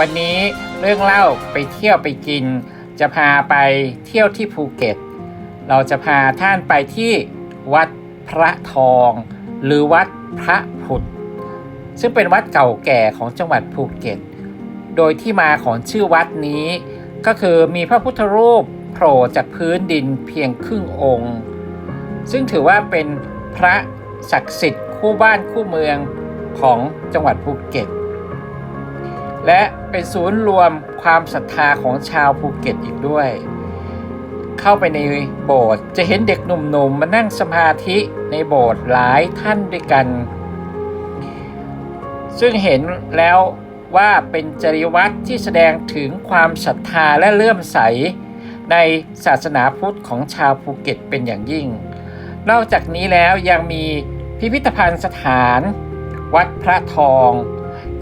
วันนี้เรื่องเล่าไปเที่ยวไปกิน จะพาไปเที่ยวที่ภูเก็ต เราจะพาท่านไปที่วัดพระทอง หรือวัดพระผุด ซึ่งเป็นวัดเก่าแก่ของจังหวัดภูเก็ต โดยที่มาของชื่อวัดนี้ ก็คือมีพระพุทธรูปโผล่จากพื้นดินเพียงครึ่งองค์ ซึ่งถือว่าเป็นพระศักดิ์สิทธิ์คู่บ้านคู่เมืองของจังหวัดภูเก็ต และเป็นศูนย์รวมความศรัทธาของชาวภูเก็ตอีกด้วย เข้าไปในโบสถ์จะเห็นเด็กหนุ่มๆมานั่งสมาธิในโบสถ์หลายท่านด้วยกัน ซึ่งเห็นแล้วว่าเป็นจริยวัตรที่แสดงถึงความศรัทธาและเลื่อมใส ในศาสนาพุทธของชาวภูเก็ตเป็นอย่างยิ่ง นอกจากนี้แล้วยังมีพิพิธภัณฑ์สถาน วัดพระทอง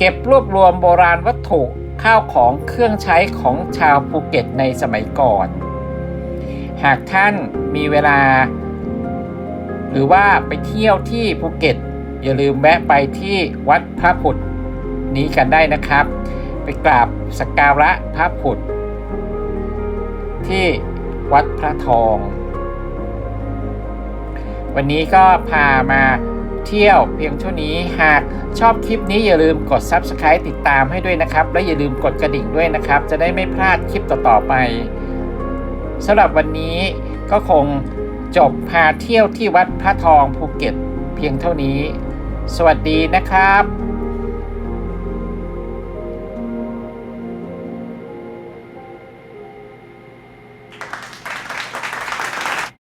เก็บรวบรวมโบราณวัตถุข้าวของเครื่องใช้ของชาวภูเก็ตในสมัยก่อน หากท่านมีเวลา หรือว่าไปเที่ยวที่ภูเก็ต อย่าลืมแวะไปที่วัดพระผุดนี้กันได้นะครับ ไปกราบสักการะพระผุดที่วัดพระทอง วันนี้ก็พามา เที่ยวเพียงเท่านี้หากชอบคลิปนี้อย่าลืมกด Subscribe ติดตามให้ด้วยนะครับ และอย่าลืมกดกระดิ่งด้วยนะครับ จะได้ไม่พลาดคลิปต่อๆไปสำหรับวันนี้ก็คงจบพาเที่ยวที่วัดพระทองภูเก็ต เพียงเท่านี้ สวัสดีนะครับ